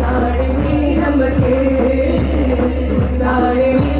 താഴെ നീ നമുക്ക് താഴെ നീ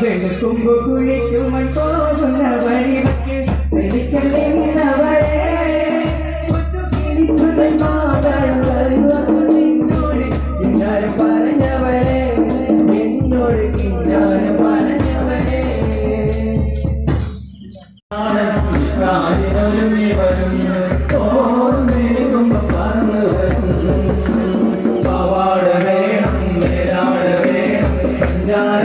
വെളുക്കുമ്പോ കുളിക്കുമൺ പോകുന്ന വഴിവയ്ക്ക് വെളിക്കലെന്നവരെ പറഞ്ഞവരെ എന്നോട് കിന്നാരം പറഞ്ഞവരെ ഒരുമി വരുന്നു ഓർമ്മ പറന്നു വരുന്നു പവാട വേണം വേണം ഞാൻ